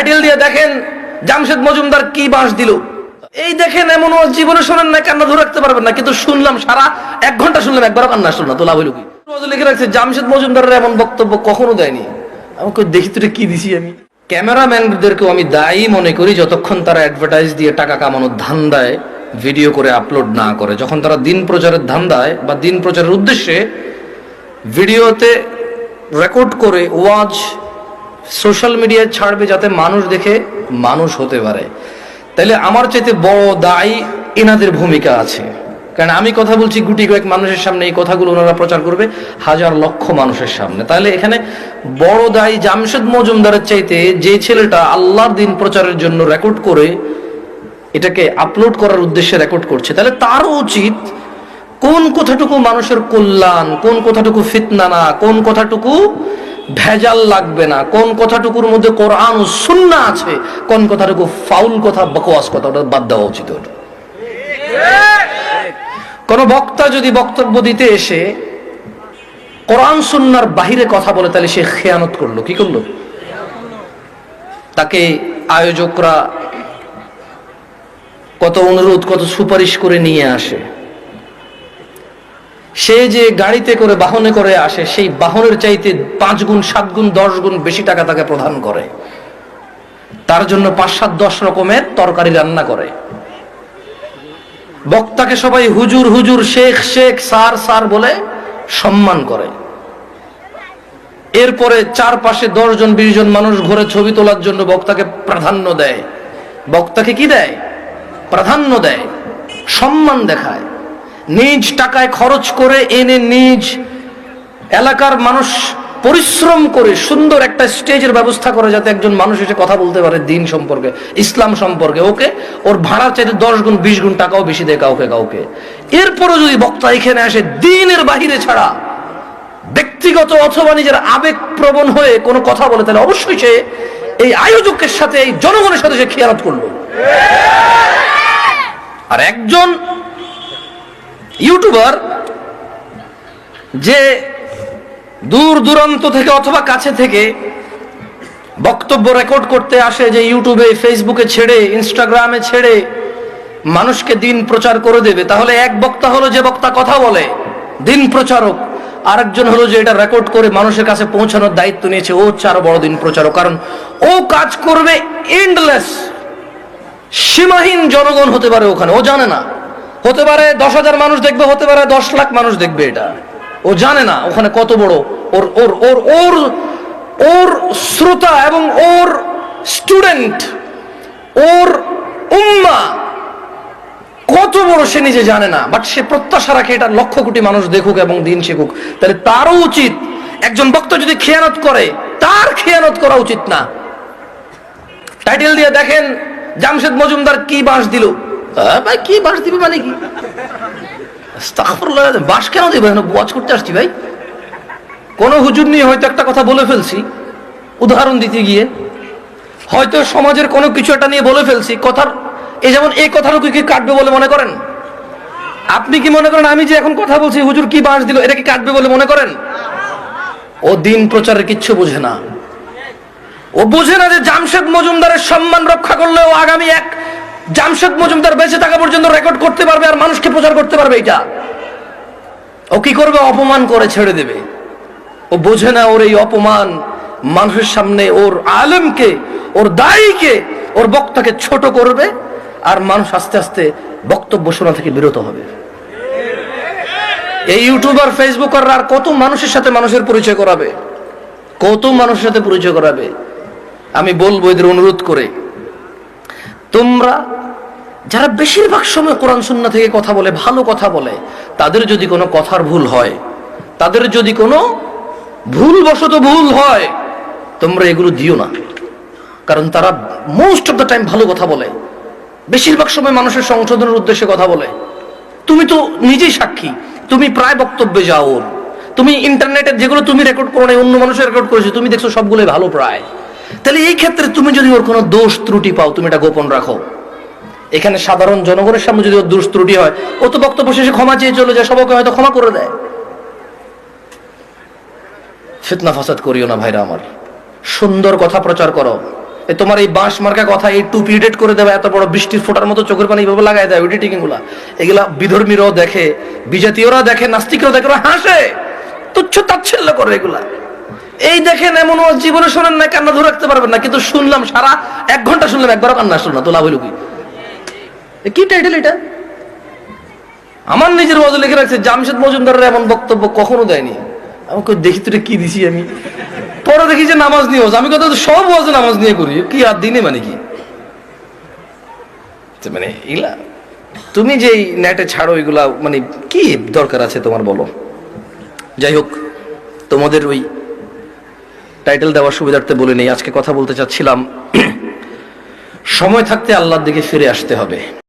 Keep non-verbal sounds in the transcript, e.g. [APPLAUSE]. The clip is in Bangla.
টাইটেল দিয়ে দেখেন জামশেদ মজুমদার কি বাঁশ দিল। এই দেখেন এমন জীবনে শোনেন না, কান্না ধরে রাখতে পারবেন না, কিন্তু শুনলাম সারা এক ঘণ্টা শুনলাম, একবারও কান্না শুনলাম তো লাভ হইল কি? লিখে রাখছে, জামশেদ মজুমদারের এমন বক্তব্য কখনো দেয়নি। আমাকে দেখি তুই কি দিছি আমি? ক্যামেরাম্যানদেরকেও আমি দায়ী মনে করি, যতক্ষণ তারা অ্যাডভার্টাইজ দিয়ে টাকা কামানোর ধান্দায় ভিডিও করে আপলোড না করে। যখন তারা দিন প্রচারের ধান্দায় বা দিন প্রচারের উদ্দেশ্যে ভিডিওতে রেকর্ড করে ওয়াজ সোশ্যাল মিডিয়ায় ছাড়বে যাতে মানুষ দেখে মানুষ হতে পারে। তাহলে আমার চাইতে বড় দায়ী এনাদের ভূমিকা আছে। কারণ আমি কথা বলছি গুটি কয়েক মানুষের সামনে, এই কথাগুলো ওনারা প্রচার করবে হাজার লক্ষ মানুষের সামনে। তাহলে এখানে বড় দায়ী জামশেদ মজুমদারের চাইতে যে ছেলেটা আল্লাহর দিন প্রচারের জন্য রেকর্ড করে এটাকে আপলোড করার উদ্দেশ্যে রেকর্ড করছে তাহলে তারও উচিত কোন কথাটুকু মানুষের কল্যাণ, কোন কথাটুকু ফিতনা না, কোন কথাটুকু ভেজাল লাগবে না। কোন কথাটুকুর মধ্যে কোরআন সুন্না আছে, কোন কথাটুকু ফাউল কথা, বকওয়াস কথা, ওটা বাদ দেওয়া উচিত কোন বক্তা যদি বক্তব্য দিতে এসে কোরআন সুন্নার বাহিরে কথা বলে, তাহলে সে খেয়ানত করল। কি করল? তাকে আয়োজকরা কত অনুরোধ, কত সুপারিশ করে নিয়ে আসে। সে যে গাড়িতে করে বাহনে করে আসে, সেই বাহনের চাইতে পাঁচ গুণ, সাত গুণ, দশ গুণ বেশি টাকা তাকে প্রদান করে। তার জন্য পাঁচ, সাত, দশ রকমের তরকারি রান্না করে। বক্তাকে সবাই হুজুর হুজুর, শেখ শেখ সার সার বলে সম্মান করে। এরপরে চারপাশে দশ জন, বিশ জন মানুষ ঘরে ছবি তোলার জন্য বক্তাকে প্রাধান্য দেয়। বক্তাকে কি দেয়? প্রাধান্য দেয়, সম্মান দেখায়। নিজ টাকায় খরচ করে এনে নিজ এলাকার মানুষ পরিশ্রম করে সুন্দর একটা স্টেজের ব্যবস্থা করে যাতে একজন মানুষ এসে কথা বলতে পারে দিন সম্পর্কে, ইসলাম সম্পর্কে, ওকে? ওর ভাড়া চাইতে দশ গুণ, বিশ গুণ টাকাও বেশি দেয় কাউকে কাউকে। এরপরও যদি বক্তা এখানে আসে, দিনের বাহিরে ছাড়া, ব্যক্তিগত অথবা নিজের আবেগ প্রবণ হয়ে কোনো কথা বলে, তাহলে অবশ্যই সে এই আয়োজকের সাথে, এই জনগণের সাথে সে খেয়ালত করল। আর একজন ইউটিউবার যে দূর দূরান্ত থেকে অথবা কাছে থেকে বক্তব্য রেকর্ড করতে আসে যে ইউটিউবে, ফেসবুকে ছেড়ে, ইনস্টাগ্রামে ছেড়ে মানুষকে দিন প্রচার করে দেবে, তাহলে এক বক্তা হলো যে বক্তা কথা বলে, দিন প্রচারক। আরেকজন হলো যে এটা রেকর্ড করে মানুষের কাছে পৌঁছানোর দায়িত্ব নিয়েছে, ও হচ্ছে আরও বড় দিন প্রচারক। কারণ ও কাজ করবে এন্ডলেস সীমাহীন জনগণ হতে পারে ওখানে, ও জানে না। হতে পারে দশ হাজার মানুষ দেখবে, হতে পারে দশ লাখ মানুষ দেখবে এটা। ও জানে না ওখানে কত বড়। ওর ওর ওর ওর ওর শ্রোতা এবং ওর স্টুডেন্ট, ওর উম্মা কত বড় সে নিজে জানে না, বাট সে প্রত্যাশা রাখে এটা লক্ষ কোটি মানুষ দেখুক এবং দিন শিখুক। তাহলে তারও উচিত, একজন বক্তা যদি খেয়ানত করে, তার খেয়ানত করা উচিত না। টাইটেল দিয়ে দেখেন, জামশেদ মজুমদার কি বাঁশ দিল। ভাই, কি বাঁশ দিবে মানে কি? বাঁশ কেন দিবে? ওয়াজ করতে আসছি, ভাই। কোন হুজুর নিয়ে হয়তো একটা কথা বলে ফেলছি। উদাহরণ দিতে গিয়ে। হয়তো সমাজের কোনো কিছু একটা নিয়ে বলে ফেলছি। কথার এই যেমন এই কথাটুকু কি কাটবে বলে মনে করেন? আপনি কি মনে করেন আমি যে এখন কথা বলছি, হুজুর কি বাঁশ দিল, এটা কি কাটবে বলে মনে করেন? ও দিন প্রচারের কিচ্ছু বোঝে না। ও বোঝে না যে জামশেদ মজুমদারের সম্মান রক্ষা করলে ও আগামী এক জামশেদ মজুমদার বেঁচে থাকা পর্যন্ত রেকর্ড করতে পারবে আর মানুষকে প্রচার করতে পারবে এটা ও কি করবে? অপমান করে ছেড়ে দেবে। ও বোঝে না ওর এই অপমান মানুষের সামনে ওর আলেমকে, ওর দায়ীকে, ওর বক্তাকে ছোট করবে আর মানুষ আস্তে আস্তে বক্তব্য শোনা থেকে বিরত হবে। এই ইউটিউবার ফেসবুকার আর কত মানুষের সাথে মানুষের পরিচয় করাবে? কত মানুষের সাথে পরিচয় করাবে? আমি বলব এদের অনুরোধ করে, তোমরা যারা বেশিরভাগ সময় কোরআন সুন্না থেকে কথা বলে, ভালো কথা বলে, তাদের যদি কোনো কথার ভুল হয়, তাদের যদি কোনো ভুল বশত ভুল হয়, তোমরা এগুলো দিও না। কারণ তারা মোস্ট অফ দ্য টাইম ভালো কথা বলে। বেশিরভাগ সময় মানুষের সংশোধনের উদ্দেশ্যে কথা বলে। তুমি তো নিজেই সাক্ষী। তুমি প্রায় বক্তব্যে যাও। তুমি ইন্টারনেটে যেগুলো তুমি রেকর্ড করো অন্য মানুষের রেকর্ড করেছ, তুমি দেখছ সবগুলোই ভালো প্রায়। তাহলে এই ক্ষেত্রে তুমি যদি ওর কোনো দোষ ত্রুটি পাও, তুমি এটা গোপন রাখো। এখানে সাধারণ জনগণের সামনে যদি দোষ ত্রুটি হয়, ও তো বক্তব্য শেষে ক্ষমা চেয়ে চলে যায়, সবাইকে হয়তো ক্ষমা করে দেয়। ফিতনা ফাসাদ করিও না ভাইরা আমার। সুন্দর কথা প্রচার করো। এ তোমার এই বাঁশ মার্কা কথা, এই টুপি এডিট করে দেবে, এত বড় বৃষ্টির ফোটার মতো চোখের পানি এইভাবে লাগাই দেয় এডিটিংগুলা। এগুলা বিধর্মীরাও দেখে, বিজাতীয়রা দেখে, নাস্তিকরাও দেখে হাসে। তুচ্ছ তাচ্ছিল্য করে এগুলা। এই দেখেন এমন জীবনে শোনেন না কান্না ধরে রাখতে পারবেন না, কিন্তু শুনলাম সারা এক ঘণ্টা শুনলাম, একবারও কান্না না, তো লাভ হইল কি? কি টাইটেল এটা? আমার নিজের ওয়াজে লিখে রাখছে জামশেদ মজুমদারের এমন বক্তব্য কখনো দেয়নি। আমাকে দেখি তুই কি দিছি আমি। পরে দেখি যে নামাজ নিয়ে আমি কথা সব ওয়াজে নামাজ নিয়ে করি। কি আর দিনে মানে কি? মানে এগুলা, তুমি যে নেটে ছাড়ো, এগুলা মানে কি দরকার আছে তোমার বলো? যাই হোক, তোমাদের ওই টাইটেল দেওয়ার সুবিধার্থে বলে নেই। আজকে কথা বলতে চাচ্ছিলাম, [CLEARS THROAT] সময় থাকতে আল্লাহর দিকে ফিরে আসতে হবে।